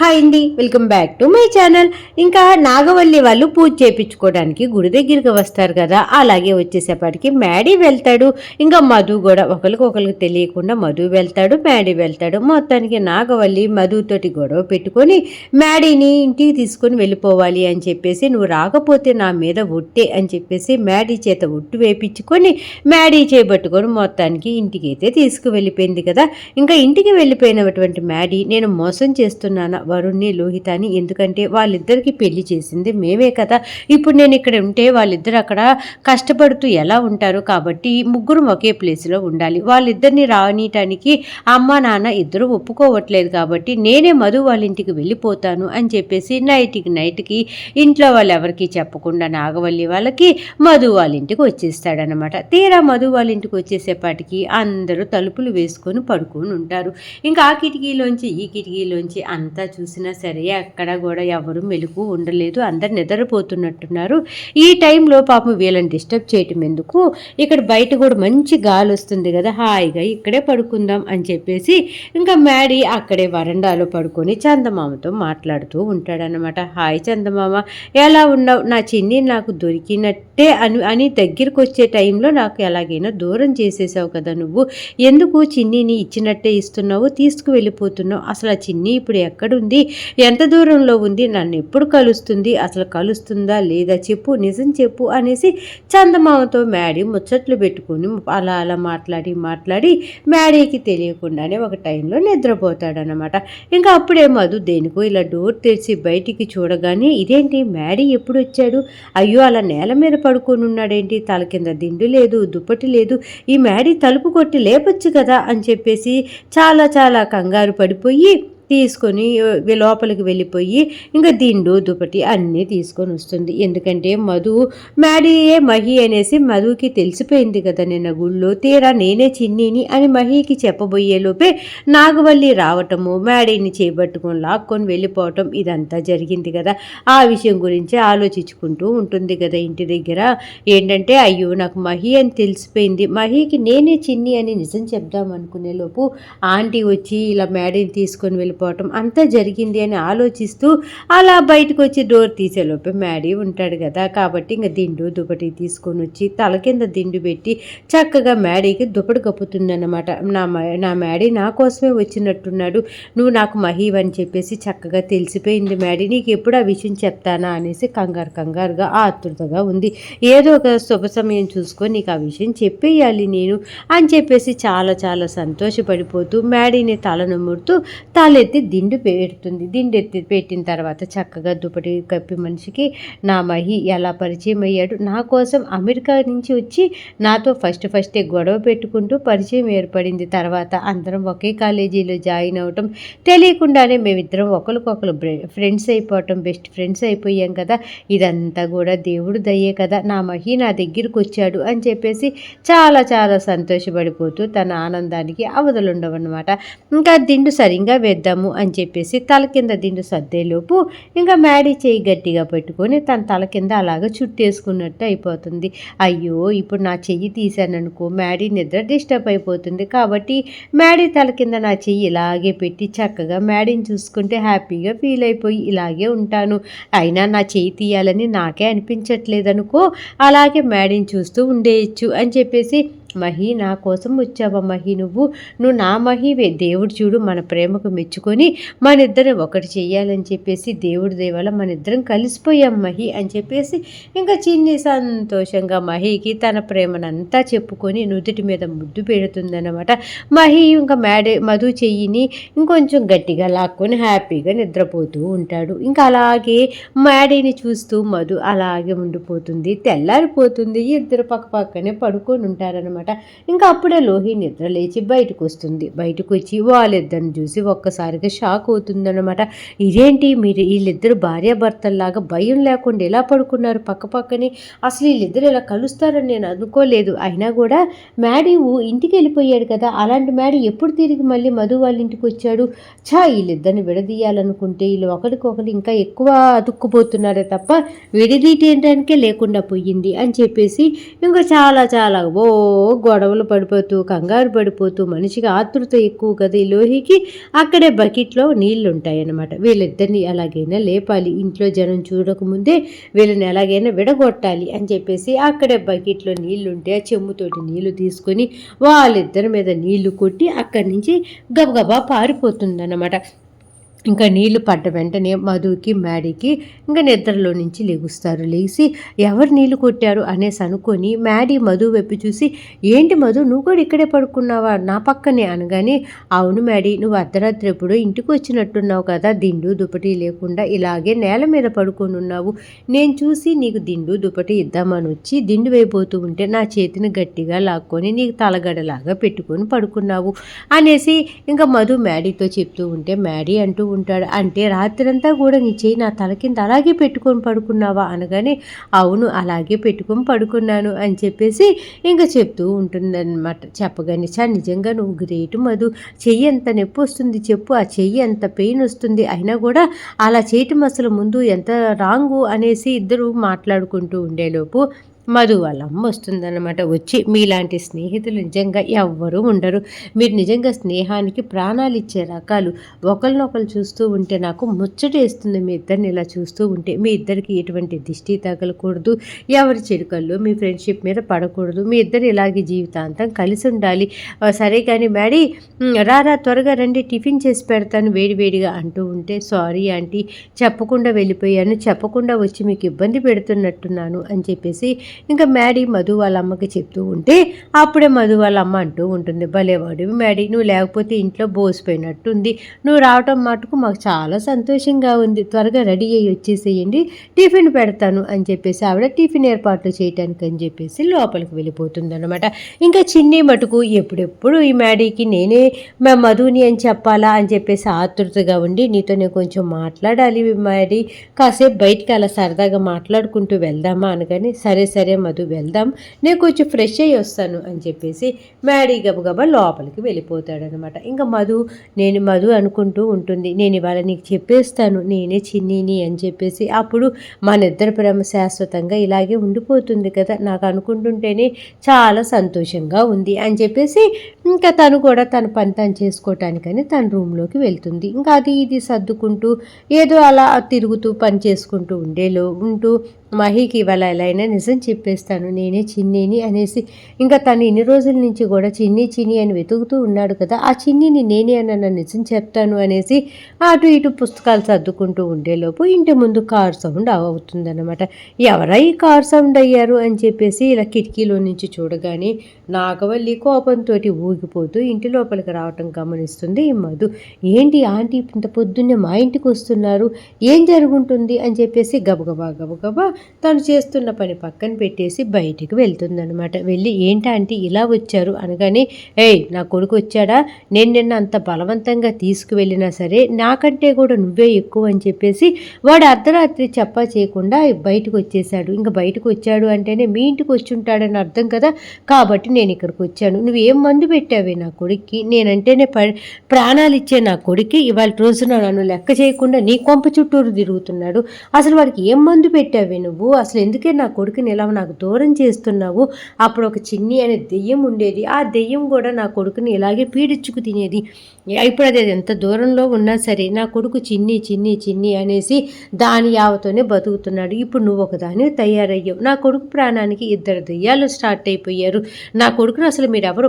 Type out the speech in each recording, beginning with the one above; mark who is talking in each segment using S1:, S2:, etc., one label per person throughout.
S1: Hi అండి welcome back to my channel. ఇంకా నాగవల్లి వాళ్ళు పూజ చేయించుకోవడానికి గుడి దగ్గరికి వస్తారు కదా అలాగే వచ్చేసేపటికి మ్యాడీ వెళ్తాడు. ఇంకా మధు కూడా ఒకరికి ఒకరికి తెలియకుండా మధు వెళ్తాడు మ్యాడీ వెళ్తాడు. మొత్తానికి నాగవల్లి మధుతోటి గొడవ పెట్టుకొని మ్యాడీని ఇంటికి తీసుకొని వెళ్ళిపోవాలి అని చెప్పేసి నువ్వు రాకపోతే నా మీద ఒట్టే అని చెప్పేసి మ్యాడీ చేత ఒట్టు వేపించుకొని మ్యాడీ చేపట్టుకొని మొత్తానికి ఇంటికి అయితే తీసుకువెళ్ళిపోయింది కదా. ఇంకా ఇంటికి వెళ్ళిపోయినటువంటి మ్యాడీ నేను మోసం చేస్తున్నాను? వరుణ్ణి లోహితాని ఎందుకంటే వాళ్ళిద్దరికి పెళ్ళి చేసింది మేమే కదా. ఇప్పుడు నేను ఇక్కడ ఉంటే వాళ్ళిద్దరు అక్కడ కష్టపడుతూ ఎలా ఉంటారు కాబట్టి ముగ్గురు ఒకే ప్లేస్లో ఉండాలి. వాళ్ళిద్దరిని రానియటానికి అమ్మ నాన్న ఇద్దరు ఒప్పుకోవట్లేదు కాబట్టి నేనే మధు వాళ్ళ ఇంటికి వెళ్ళిపోతాను అని చెప్పేసి నైట్కి నైట్కి ఇంట్లో వాళ్ళు ఎవరికి చెప్పకుండా నాగవల్లి వాళ్ళకి మధు వాళ్ళ ఇంటికి వచ్చేస్తాడనమాట తీరా మధు వాళ్ళ ఇంటికి వచ్చేసేపాటికి అందరూ తలుపులు వేసుకొని పడుకొని ఉంటారు. ఇంకా ఆ కిటికీలోంచి ఈ కిటికీలోంచి అంతా చూసినా సరే అక్కడ కూడా ఎవరు మెలకు ఉండలేదు. అందరు నిద్రపోతున్నట్టున్నారు. ఈ టైంలో పాపం వీళ్ళని డిస్టర్బ్ చేయటం ఎందుకు? ఇక్కడ బయట కూడా మంచి గాలి వస్తుంది కదా హాయిగా ఇక్కడే పడుకుందాం అని చెప్పేసి ఇంకా మ్యాడీ అక్కడే వరండాలో పడుకొని చందమామతో మాట్లాడుతూ ఉంటాడనమాట హాయ్ చందమామ ఎలా ఉన్నావు? నా చిన్ని నాకు దొరికినట్టే అని అని దగ్గరికి వచ్చే టైంలో నాకు ఎలాగైనా దూరం చేసేసావు కదా నువ్వు. ఎందుకు చిన్నిని ఇచ్చినట్టే ఇస్తున్నావు? తీసుకువెళ్ళిపోతున్నావు. అసలు ఆ చిన్ని ఇప్పుడు ఎక్కడ ఎక్కడుంది ఎంత దూరంలో ఉంది? నన్ను ఎప్పుడు కలుస్తుంది? అసలు కలుస్తుందా లేదా? చెప్పు నిజం చెప్పు అనేసి చందమామతో మ్యాడీ ముచ్చట్లు పెట్టుకుని అలా అలా మాట్లాడి మాట్లాడి మ్యాడీకి తెలియకుండానే ఒక టైంలో నిద్రపోతాడనమాట ఇంకా అప్పుడే మధు దేనికో ఇలా డోర్ తెరిచి బయటికి చూడగానే ఇదేంటి? మ్యాడీ ఎప్పుడు వచ్చాడు? అయ్యో అలా నేల మీద పడుకొని ఉన్నాడేంటి? తల కింద దిండు లేదు దుప్పటి లేదు. ఈ మ్యాడీ తలుపు కొట్టి లేపొచ్చు కదా అని చెప్పేసి చాలా చాలా కంగారు పడిపోయి తీసుకొని లోపలికి వెళ్ళిపోయి ఇంకా దిండు దుప్పటి అన్నీ తీసుకొని వస్తుంది. ఎందుకంటే మధు మ్యాడీయే మహి అనేసి మధుకి తెలిసిపోయింది కదా నిన్న గుళ్ళో. తీరా నేనే చిన్నీని అని మహికి చెప్పబోయేలోపే నాగవల్లి రావటము మ్యాడీని చేపట్టుకొని లాక్కొని వెళ్ళిపోవటం ఇదంతా జరిగింది కదా. ఆ విషయం గురించి ఆలోచించుకుంటూ ఉంటుంది కదా ఇంటి దగ్గర. ఏంటంటే అయ్యో నాకు మహి అని తెలిసిపోయింది. మహికి నేనే చిన్ని అని నిజం చెప్దామనుకునేలోపు లోపు ఆంటీ వచ్చి ఇలా మ్యాడీని తీసుకొని వెళ్ళిపోవటం అంతా జరిగింది అని ఆలోచిస్తూ అలా బయటకు వచ్చి డోర్ తీసేలోపే మ్యాడీ ఉంటాడు కదా. కాబట్టి ఇంకా దిండు దుపటి తీసుకొని వచ్చి తల కింద దిండు పెట్టి చక్కగా మ్యాడీకి దుపటి కప్పుతుందన్నమాట. నా మ- నా మ్యాడీ నా కోసమే వచ్చినట్టున్నాడు. నువ్వు నాకు మహీవ్ అని చెప్పేసి చక్కగా తెలిసిపోయింది మ్యాడీ. నీకు ఎప్పుడు ఆ విషయం చెప్తానా అనేసి కంగారు కంగారుగా ఆతృతగా ఉంది. ఏదో ఒక శుభ సమయం చూసుకొని నీకు ఆ విషయం చెప్పేయాలి నేను అని చెప్పేసి చాలా చాలా సంతోషపడిపోతూ మ్యాడీని తల నమ్ముడుతూ తలెత్తి దిండు పెడుతుంది. దిండు ఎత్తి పెట్టిన తర్వాత చక్కగా దుప్పటి కప్పి మనిషికి నా మహి ఎలా పరిచయం అయ్యాడు? నా కోసం అమెరికా నుంచి వచ్చి నాతో ఫస్ట్ ఫస్టే గొడవ పెట్టుకుంటూ పరిచయం ఏర్పడింది. తర్వాత అందరం ఒకే కాలేజీలో జాయిన్ అవటం తెలియకుండానే మేమిద్దరం ఒకరికొకరు ఫ్రెండ్స్ అయిపోవటం బెస్ట్ ఫ్రెండ్స్ అయిపోయాం కదా. ఇదంతా కూడా దేవుడు దయ్యే కదా. నా మహి నా దగ్గరికి వచ్చాడు అని చెప్పేసి చాలా చాలా సంతోషపడిపోతూ తన ఆనందానికి అవధులుండవన్నమాట. ఇంకా దిండు సరిగ్గా వేద్దాం చేద్దాము అని చెప్పేసి తల కింద దిండు సర్దేలోపు ఇంకా మ్యాడీ చేయి గట్టిగా పెట్టుకొని తన తల కింద అలాగ చుట్టేసుకున్నట్టు అయిపోతుంది. అయ్యో ఇప్పుడు నా చెయ్యి తీశాననుకో మ్యాడీ నిద్ర డిస్టర్బ్ అయిపోతుంది కాబట్టి మ్యాడీ తల కింద నా చెయ్యి ఇలాగే పెట్టి చక్కగా మ్యాడీని చూసుకుంటే హ్యాపీగా ఫీల్ అయిపోయి ఇలాగే ఉంటాను. అయినా నా చెయ్యి తీయాలని నాకే అనిపించట్లేదనుకో అలాగే మ్యాడీని చూస్తూ ఉండేయచ్చు అని చెప్పేసి మహి నా కోసం వచ్చావా మహి నువ్వు? నువ్వు నా మహివే. దేవుడు చూడు మన ప్రేమకు మెచ్చుకొని మన ఇద్దరం ఒకటి చెయ్యాలని చెప్పేసి దేవుడి దేవాల మన ఇద్దరం కలిసిపోయాం మహి అని చెప్పేసి ఇంకా చిన్ని సంతోషంగా మహికి తన ప్రేమనంతా చెప్పుకొని నుదుటి మీద ముద్దు పెడుతుందన్నమాట. మహి ఇంకా మేడే మధు చెయ్యిని ఇంకొంచెం గట్టిగా లాక్కొని హ్యాపీగా నిద్రపోతూ ఉంటాడు. ఇంకా అలాగే మేడీని చూస్తూ మధు అలాగే ఉండిపోతుంది. తెల్లారిపోతుంది. ఇద్దరు పక్క పక్కనే పడుకొని ఉంటారనమాట ఇంకా అప్పుడే లోహి నిద్ర లేచి బయటకు వస్తుంది. బయటకు వచ్చి వాళ్ళిద్దరిని చూసి ఒక్కసారిగా షాక్ అవుతుందన్నమాట. ఇదేంటి? మీరు వీళ్ళిద్దరు భార్యాభర్తల్లాగా భయం లేకుండా ఎలా పడుకున్నారు పక్క పక్కనే? అసలు వీళ్ళిద్దరు ఇలా కలుస్తారని నేను అనుకోలేదు. అయినా కూడా మ్యాడీ ఊ- ఇంటికి వెళ్ళిపోయాడు కదా. అలాంటి మ్యాడీ ఎప్పుడు తిరిగి మళ్ళీ మధు వాళ్ళ ఇంటికి వచ్చాడు? ఛా వీళ్ళిద్దరిని విడదీయాలనుకుంటే వీళ్ళు ఒకరికొకరు ఇంకా ఎక్కువ అతుక్కుపోతున్నారే తప్ప విడదీయటానికే లేకుండా పోయింది అని చెప్పేసి ఇంకా చాలా చాలా ఓ గొడవలు పడిపోతూ కంగారు పడిపోతూ మనిషికి ఆతృత ఎక్కువ కదా ఈ లోహికి అక్కడే బకెట్లో నీళ్ళు ఉంటాయన్నమాట వీళ్ళిద్దరిని ఎలాగైనా లేపాలి. ఇంట్లో జనం చూడకముందే వీళ్ళని ఎలాగైనా విడగొట్టాలి అని చెప్పేసి అక్కడే బకెట్లో నీళ్ళు ఉంటే ఆ చెమ్ముతోటి నీళ్ళు తీసుకొని వాళ్ళిద్దరి మీద నీళ్ళు కొట్టి అక్కడి నుంచి గబగబా పారిపోతుందన్నమాట. ఇంకా నీళ్ళు పడ్డ వెంటనే మధుకి మ్యాడీకి ఇంకా నిద్రలో నుంచి లెగుస్తారు. లేచి ఎవరు నీళ్ళు కొట్టారు? అనేసి అనుకొని మ్యాడీ మధు వైపు చూసి ఏంటి మధు నువ్వు కూడా ఇక్కడే పడుకున్నావా? నా పక్కనే అనగానే అవును మ్యాడీ నువ్వు అర్ధరాత్రి ఎప్పుడో ఇంటికి వచ్చినట్టున్నావు కదా దిండు దుప్పటి లేకుండా ఇలాగే నేల మీద పడుకొని ఉన్నావు. నేను చూసి నీకు దిండు దుప్పటి ఇద్దామని వచ్చి దిండు వైపోతూ ఉంటే నా చేతిని గట్టిగా లాక్కొని నీకు తలగడలాగా పెట్టుకొని పడుకున్నావు అనేసి ఇంకా మధు మ్యాడీతో చెప్తూ ఉంటే మ్యాడీ అంటూ ఉంటాడు. అంటే రాత్రంతా కూడా నీ చేయి నా తల కింద అలాగే పెట్టుకొని పడుకున్నావా? అనగానే అవును అలాగే పెట్టుకొని పడుకున్నాను అని చెప్పేసి ఇంకా చెప్తూ ఉంటుందన్నమాట. చెప్పగానే చా నిజంగా నువ్వు గ్రేట్ మధు. చెయ్యి ఎంత నొప్పి వస్తుంది చెప్పు. ఆ చెయ్యి ఎంత పెయిన్ వస్తుంది అయినా కూడా అలా చేయటం అసలు ముందు ఎంత రాంగు అనేసి ఇద్దరు మాట్లాడుకుంటూ ఉండేలోపు మధు వాళ్ళ అమ్మ వస్తుందన్నమాట. వచ్చి మీలాంటి స్నేహితులు నిజంగా ఎవ్వరూ ఉండరు. మీరు నిజంగా స్నేహానికి ప్రాణాలు ఇచ్చే రకాలు ఒకరినొకరు చూస్తూ ఉంటే నాకు ముచ్చటేస్తుంది మీ ఇద్దరిని ఇలా చూస్తూ ఉంటే. మీ ఇద్దరికి ఎటువంటి దిష్టి తగలకూడదు. ఎవరి చెడుకల్లో మీ ఫ్రెండ్షిప్ మీద పడకూడదు. మీ ఇద్దరు ఇలాగే జీవితాంతం కలిసి ఉండాలి. సరే కానీ మ్యాడీ రారా త్వరగా రండి. టిఫిన్ చేసి పెడతాను వేడివేడిగా అంటూ ఉంటే సారీ ఆంటీ చెప్పకుండా వెళ్ళిపోయాను. చెప్పకుండా వచ్చి మీకు ఇబ్బంది పెడుతున్నట్టున్నాను అని చెప్పేసి ఇంకా మ్యాడీ మధు వాళ్ళ అమ్మకి చెప్తూ ఉంటే అప్పుడే మధు వాళ్ళ అమ్మ అంటూ ఉంటుంది భలేవాడు మ్యాడీ నువ్వు లేకపోతే ఇంట్లో బోసిపోయినట్టుంది. నువ్వు రావటం మటుకు మాకు చాలా సంతోషంగా ఉంది. త్వరగా రెడీ అయ్యి వచ్చేసేయండి టిఫిన్ పెడతాను అని చెప్పేసి ఆవిడ టిఫిన్ ఏర్పాట్లు చేయటానికి అని చెప్పేసి లోపలికి వెళ్ళిపోతుంది అనమాట ఇంకా చిన్ని మటుకు ఎప్పుడెప్పుడు ఈ మ్యాడీకి నేనే మా మధుని అని చెప్పాలా? అని చెప్పేసి ఆతృతగా ఉండి నీతో నేను కొంచెం మాట్లాడాలి మ్యాడీ కాసేపు బయటికి అలా సరదాగా మాట్లాడుకుంటూ వెళ్దామా? అనగానే సరే సరే సరే మధు వెళ్దాం. నేను కొంచెం ఫ్రెష్ అయ్యి వస్తాను అని చెప్పేసి మ్యాడీ గబగబా లోపలికి వెళ్ళిపోతాడనమాట. ఇంకా మధు నేను మధు అనుకుంటూ ఉంటుంది. నేను ఇవాళ నీకు చెప్పేస్తాను నేనే చిన్నీని అని చెప్పేసి. అప్పుడు మన ఇద్దరి ప్రేమ శాశ్వతంగా ఇలాగే ఉండిపోతుంది కదా. నాకు అనుకుంటుంటేనే చాలా సంతోషంగా ఉంది అని చెప్పేసి ఇంకా తను కూడా తన పని తను చేసుకోవటానికని తన రూమ్లోకి వెళ్తుంది. ఇంకా అది ఇది సర్దుకుంటూ ఏదో అలా తిరుగుతూ పని చేసుకుంటూ ఉండేలో ఉంటూ మహికి ఇవాళ ఎలా అయినా నిజం చెప్పేస్తాను నేనే చిన్నీని అనేసి ఇంకా తను ఇన్ని రోజుల నుంచి కూడా చిన్ని చిన్ని అని వెతుకుతూ ఉన్నాడు కదా ఆ చిన్నిని నేనే అన్న నిజం చెప్తాను అనేసి అటు ఇటు పుస్తకాలు సర్దుకుంటూ ఉండేలోపు ఇంటి ముందు కార్ సౌండ్ అవుతుందన్నమాట. ఎవరా ఈ కార్ సౌండ్ అయ్యారు అని చెప్పేసి ఇలా కిటికీలో నుంచి చూడగానే నాగవల్లి కోపంతో ఊగిపోతూ ఇంటి లోపలికి రావటం గమనిస్తుంది ఈ మధు. ఏంటి ఆంటీ ఇంత పొద్దున్నే మా ఇంటికి వస్తున్నారు? ఏం జరుగుంటుంది? అని చెప్పేసి గబగబా గబగబా తను చేస్తున్న పని పక్కన పెట్టేసి బయటికి వెళ్తుందనమాట వెళ్ళి ఏంటి ఆంటీ ఇలా వచ్చారు? అనగానే ఏయ్ నా కొడుకు వచ్చాడా? నేను నిన్న అంత బలవంతంగా తీసుకువెళ్ళినా సరే నాకంటే కూడా నువ్వే ఎక్కువ అని చెప్పేసి వాడు అర్ధరాత్రి చెప్పా చేయకుండా బయటకు వచ్చేసాడు ఇంకా బయటకు వచ్చాడు అంటేనే మీ ఇంటికి వచ్చి ఉంటాడని అర్థం కదా? కాబట్టి నేను ఇక్కడికి వచ్చాను. నువ్వు ఏం మందు పెట్టావే నా కొడుక్కి? నేనంటేనే ప ప్రాణాలు ఇచ్చే నా కొడుక్కి ఇవాళ రోజున నన్ను లెక్క చేయకుండా నీ కొంప చుట్టూరు తిరుగుతున్నాడు. అసలు వాడికి ఏం మందు పెట్టావే నువ్వు? అసలు ఎందుకే నా కొడుకుని ఇలా నాకు దూరం చేస్తున్నావు? అప్పుడు ఒక చిన్ని అనే దెయ్యం ఉండేది. ఆ దెయ్యం కూడా నా కొడుకుని ఇలాగే పీడించుకు తినేది. ఇప్పుడు అది ఎంత దూరంలో ఉన్నా సరే నా కొడుకు చిన్ని చిన్ని చిన్ని అనేసి దాని యావతోనే బతుకుతున్నాడు. ఇప్పుడు నువ్వు ఒకదాని తయారయ్యావు. నా కొడుకు ప్రాణానికి ఇద్దరు దెయ్యాలు స్టార్ట్ అయిపోయారు. నా కొడుకును అసలు మీరు ఎవరు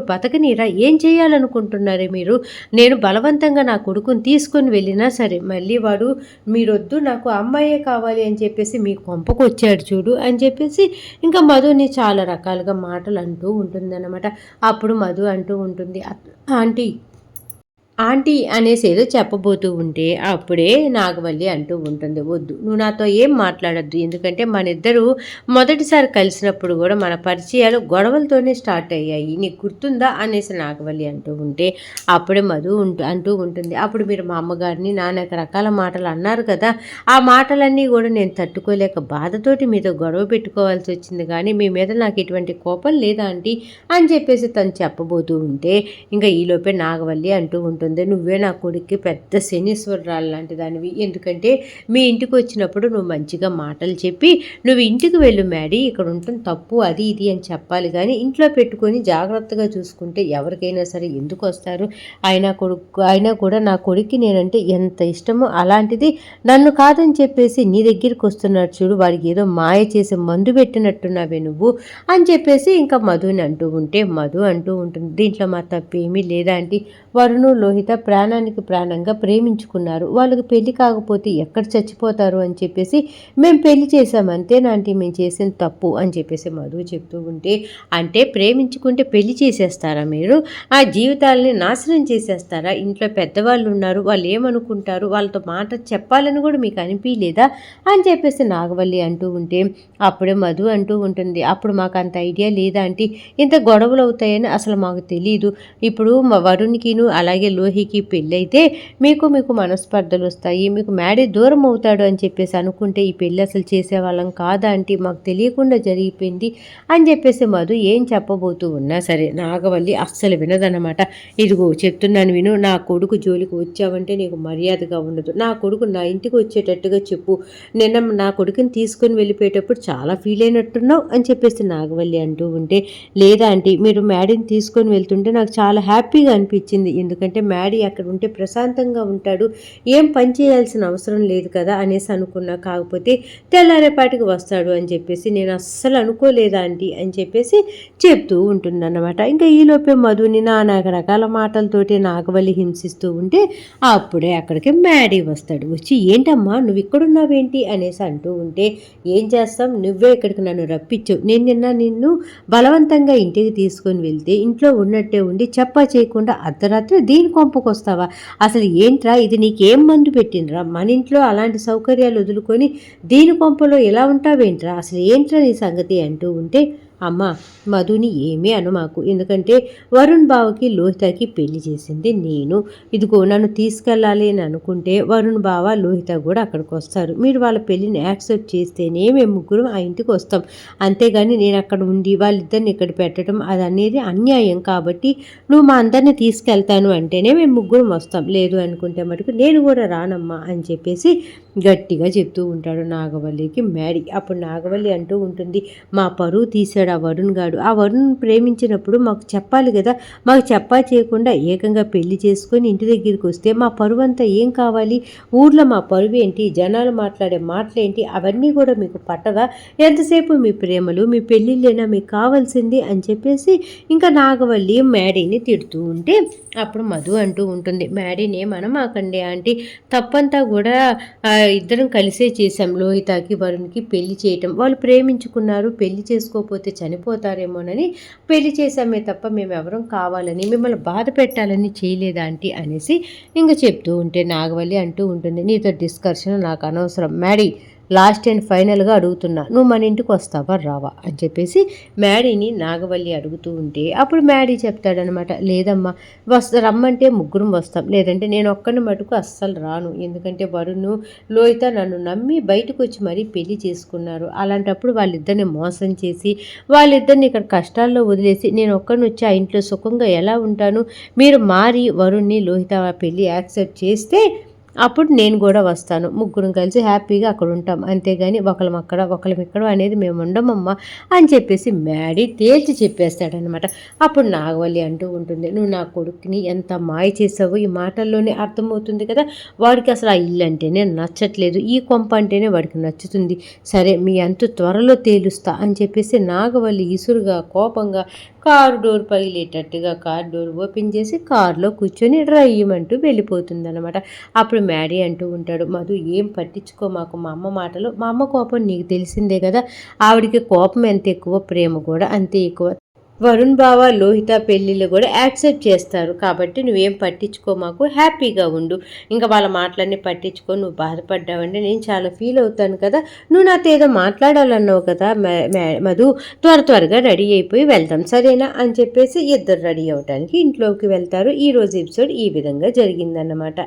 S1: బతకనీరా ఏం చేయాలనుకుంటున్నారే మీరు? నేను బలవంతంగా నా కొడుకుని తీసుకొని వెళ్ళినా సరే మళ్ళీ వాడు మీరొద్దు నాకు అమ్మాయే కావాలి అని చెప్పేసి మీ కొంపకొచ్చాడు చూడు అని చెప్పేసి ఇంకా మధుని చాలా రకాలుగా మాటలు అంటూ ఉంటుందన్నమాట. అప్పుడు మధు అంటూ ఉంటుంది ఆంటీ ఆంటీ అనేసి ఏదో చెప్పబోతూ ఉంటే అప్పుడే నాగవల్లి అంటూ ఉంటుంది వద్దు నువ్వు నాతో ఏం మాట్లాడద్దు. ఎందుకంటే మన ఇద్దరు మొదటిసారి కలిసినప్పుడు కూడా మన పరిచయాలు గొడవలతోనే స్టార్ట్ అయ్యాయి. నీకు గుర్తుందా? అనేసి నాగవల్లి అంటూ ఉంటే అప్పుడే మధు ఉంటూ అంటూ ఉంటుంది అప్పుడు మీరు మా అమ్మగారిని నాన్న రకాల మాటలు అన్నారు కదా. ఆ మాటలన్నీ కూడా నేను తట్టుకోలేక బాధతోటి మీతో గొడవ పెట్టుకోవాల్సి వచ్చింది. కానీ మీ మీద నాకు ఎటువంటి కోపం లేదా ఆంటీ? అని చెప్పేసి తను చెప్పబోతూ ఉంటే ఇంకా ఈలోపే నాగవల్లి అంటూ ఉంటుంది ఉంటుంది. నువ్వే నా కొడుక్కి పెద్ద శనీశ్వరరాలు లాంటి దానివి. ఎందుకంటే మీ ఇంటికి వచ్చినప్పుడు నువ్వు మంచిగా మాటలు చెప్పి నువ్వు ఇంటికి వెళ్ళు మ్యాడీ ఇక్కడ ఉంటుంది తప్పు అది ఇది అని చెప్పాలి. కానీ ఇంట్లో పెట్టుకొని జాగ్రత్తగా చూసుకుంటే ఎవరికైనా సరే ఎందుకు వస్తారు? అయినా కొడుకు అయినా కూడా నా కొడుక్కి నేనంటే ఎంత ఇష్టమో అలాంటిది నన్ను కాదని చెప్పేసి నీ దగ్గరికి వస్తున్నాడు చూడు వాడికి ఏదో మాయ చేసి మందు పెట్టినట్టున్నావే నువ్వు అని చెప్పేసి ఇంకా మధుని అంటూ ఉంటే మధు అంటూ ఉంటుంది. దీంట్లో మా తప్పేమీ లేదా అంటే వరుణు లోహిత ప్రాణానికి ప్రాణంగా ప్రేమించుకున్నారు. వాళ్ళకి పెళ్ళి కాకపోతే ఎక్కడ చచ్చిపోతారు అని చెప్పేసి మేము పెళ్ళి చేసాం అంతేనాంటి మేము చేసిన తప్పు అని చెప్పేసి మధు చెప్తూ ఉంటే అంటే ప్రేమించుకుంటే పెళ్ళి చేసేస్తారా మీరు? ఆ జీవితాలని నాశనం చేసేస్తారా? ఇంట్లో పెద్దవాళ్ళు ఉన్నారు వాళ్ళు ఏమనుకుంటారు? వాళ్ళతో మాట చెప్పాలని కూడా మీకు అనిపించలేదా అని చెప్పేసి నాగవల్లి అంటూ ఉంటే అప్పుడే మధు అంటూ ఉంటుంది అప్పుడు మాకు అంత ఐడియా లేదా అంటే ఇంత గొడవలు అవుతాయని అసలు మాకు తెలియదు ఇప్పుడు మా వరుణ్కిను అలాగే లోహికి పెళ్ళైతే మీకు మీకు మనస్పర్ధలు వస్తాయి. మీకు మ్యాడీ దూరం అవుతాడు అని చెప్పేసి అనుకుంటే ఈ పెళ్ళి అసలు చేసేవాళ్ళం కాదా అంటే మాకు తెలియకుండా జరిగిపోయింది అని చెప్పేసి మధు ఏం చెప్పబోతూ ఉన్నా సరే నాగవల్లి అస్సలు వినదనమాట ఇదిగో చెప్తున్నాను విను నా కొడుకు జోలికి వచ్చావంటే నీకు మర్యాదగా ఉండదు. నా కొడుకు నా ఇంటికి వచ్చేటట్టుగా చెప్పు. నిన్న నా కొడుకుని తీసుకొని వెళ్ళిపోయేటప్పుడు చాలా ఫీల్ అయినట్టున్నావు అని చెప్పేసి నాగవల్లి అంటూ ఉంటే లేదా అంటే మీరు మ్యాడీని తీసుకొని వెళ్తుంటే నాకు చాలా హ్యాపీగా అనిపించింది. ఎందుకంటే మ్యాడీ అక్కడ ఉంటే ప్రశాంతంగా ఉంటాడు. ఏం పని చేయాల్సిన అవసరం లేదు కదా అనేసి అనుకున్నా. కాకపోతే తెల్లారేపాటికి వస్తాడు అని చెప్పేసి నేను అస్సలు అనుకోలేదా ఆంటీ అని చెప్పేసి చెప్తూ ఉంటుందన్నమాట. ఇంకా ఈలోపే మధుని నానా రకాల మాటలతోటి నాగవల్లి హింసిస్తూ ఉంటే అప్పుడే అక్కడికి మ్యాడీ వస్తాడు. వచ్చి ఏంటమ్మా నువ్వు ఇక్కడున్నావేంటి? అనేసి అంటూ ఉంటే ఏం చేస్తాం? నువ్వే ఇక్కడికి నన్ను రప్పించు. నేను నిన్న నిన్ను బలవంతంగా ఇంటికి తీసుకొని వెళ్తే ఇంట్లో ఉన్నట్టే ఉండి చెప్పా చేయకుండా అర్ధరాత్రి దీని కొంపకు వస్తావా? అసలు ఏంట్రా ఇది? నీకేం మందు పెట్టినరా మన ఇంట్లో అలాంటి సౌకర్యాలు వదులుకొని దీని కొంపలో ఎలా ఉంటావేంట్రా? అసలు ఏంట్రా నీ సంగతి అంటూ ఉంటే అమ్మ మధుని ఏమీ అనుమాకు. ఎందుకంటే వరుణ్ బావకి లోహితకి పెళ్ళి చేసింది నేను. ఇదిగో నన్ను తీసుకెళ్ళాలి అని అనుకుంటే వరుణ్ బావ లోహిత కూడా అక్కడికి వస్తారు. మీరు వాళ్ళ పెళ్ళిని యాక్సెప్ట్ చేస్తేనే మేము ముగ్గురు ఆ ఇంటికి వస్తాం. అంతేగాని నేను అక్కడ ఉండి వాళ్ళిద్దరిని ఇక్కడ పెట్టడం అది అనేది అన్యాయం కాబట్టి నువ్వు మా అందరిని తీసుకెళ్తాను అంటేనే మేము ముగ్గురం వస్తాం. లేదు అనుకుంటే మటుకు నేను కూడా రానమ్మా అని చెప్పేసి గట్టిగా చెప్తూ ఉంటాడు నాగవల్లికి మ్యాడీ. అప్పుడు నాగవల్లి అంటూ ఉంటుంది మా పరువు తీసాడు ఆ వరుణ్ గాడు. ఆ వరుణ్ ప్రేమించినప్పుడు మాకు చెప్పాలి కదా మాకు చెప్పా చేయకుండా ఏకంగా పెళ్ళి చేసుకొని ఇంటి దగ్గరికి వస్తే మా పరువు అంతా ఏం కావాలి? ఊర్లో మా పరువు ఏంటి? జనాలు మాట్లాడే మాటలేంటి? అవన్నీ కూడా మీకు పట్టదా? ఎంతసేపు మీ ప్రేమలు మీ పెళ్ళిళ్ళైనా మీకు కావాల్సింది అని చెప్పేసి ఇంకా నాగవల్లి మ్యాడీని తిడుతూ ఉంటే అప్పుడు మధు అంటూ ఉంటుంది మ్యాడీని ఆకండి ఆంటీ. తప్పంతా కూడా ఇద్దరం కలిసే చేశాం. లోహితాకి వరుణ్కి పెళ్ళి చేయటం. వాళ్ళు ప్రేమించుకున్నారు పెళ్ళి చేసుకోకపోతే చనిపోతారేమోనని పెళ్ళి చేశామే తప్ప మేము ఎవరం కావాలని మిమ్మల్ని బాధ పెట్టాలని చేయలేదా ఆంటీ అనేసి ఇంకా చెప్తూ ఉంటే నాగవల్లి అంటూ ఉంటుంది నీతో డిస్కషన్ నాకు అనవసరం. మ్యాడీ లాస్ట్ అండ్ ఫైనల్గా అడుగుతున్నా. నువ్వు మన ఇంటికి వస్తావా? రావా? అని చెప్పేసి మ్యాడీని నాగవల్లి అడుగుతూ ఉంటే అప్పుడు మ్యాడీ చెప్తాడనమాట లేదమ్మా వస్తా రమ్మంటే ముగ్గురం వస్తాం. లేదంటే నేను ఒక్కని మటుకు అస్సలు రాను. ఎందుకంటే వరుణ్ లోహిత నన్ను నమ్మి బయటకు వచ్చి మరీ పెళ్ళి చేసుకున్నారు. అలాంటప్పుడు వాళ్ళిద్దరిని మోసం చేసి వాళ్ళిద్దరిని ఇక్కడ కష్టాల్లో వదిలేసి నేను ఒక్కడిని వచ్చి ఆ ఇంట్లో సుఖంగా ఎలా ఉంటాను? మీరు మారి వరుణ్ణి లోహిత పెళ్ళి యాక్సెప్ట్ చేస్తే అప్పుడు నేను కూడా వస్తాను. ముగ్గురం కలిసి హ్యాపీగా అక్కడ ఉంటాం. అంతేగాని ఒకళ్ళం అక్కడ ఒకళ్ళం ఇక్కడ అనేది మేము ఉండమమ్మా అని చెప్పేసి మ్యాడీ తేల్చి చెప్పేస్తాడనమాట అప్పుడు నాగవల్లి అంటూ ఉంటుంది నువ్వు నా కొడుకుని ఎంత మాయ చేసావో ఈ మాటల్లోనే అర్థమవుతుంది కదా. వాడికి అసలు ఆ ఇల్లు అంటేనే నచ్చట్లేదు ఈ కొంప అంటేనే వాడికి నచ్చుతుంది. సరే మీ అంత త్వరలో తేలుస్తా అని చెప్పేసి నాగవల్లి ఇసురుగా కోపంగా కారు డోర్ పగిలేటట్టుగా కార్ డోర్ ఓపెన్ చేసి కారులో కూర్చొని డ్రైవ్యమంటూ వెళ్ళిపోతుంది అనమాట అప్పుడు మ్యాడీ అంటూ ఉంటాడు. మధు ఏం పట్టించుకో మాకు. మా అమ్మ మాటలు మా అమ్మ కోపం నీకు తెలిసిందే కదా. ఆవిడికి కోపం ఎంత ఎక్కువ ప్రేమ కూడా అంతే ఎక్కువ. వరుణ్ బావ లోహిత పెళ్ళిళ్ళు కూడా యాక్సెప్ట్ చేస్తారు. కాబట్టి నువ్వేం పట్టించుకో మాకు. హ్యాపీగా ఉండు. ఇంకా వాళ్ళ మాటలన్నీ పట్టించుకో. నువ్వు బాధపడ్డావంటే నేను చాలా ఫీల్ అవుతాను కదా. నువ్వు నాతో ఏదో మాట్లాడాలన్నావు కదా మధు. త్వర త్వరగా రెడీ అయిపోయి వెళ్తాం సరేనా? అని చెప్పేసి ఇద్దరు రెడీ అవడానికి ఇంట్లోకి వెళ్తారు. ఈరోజు ఎపిసోడ్ ఈ విధంగా జరిగిందన్నమాట.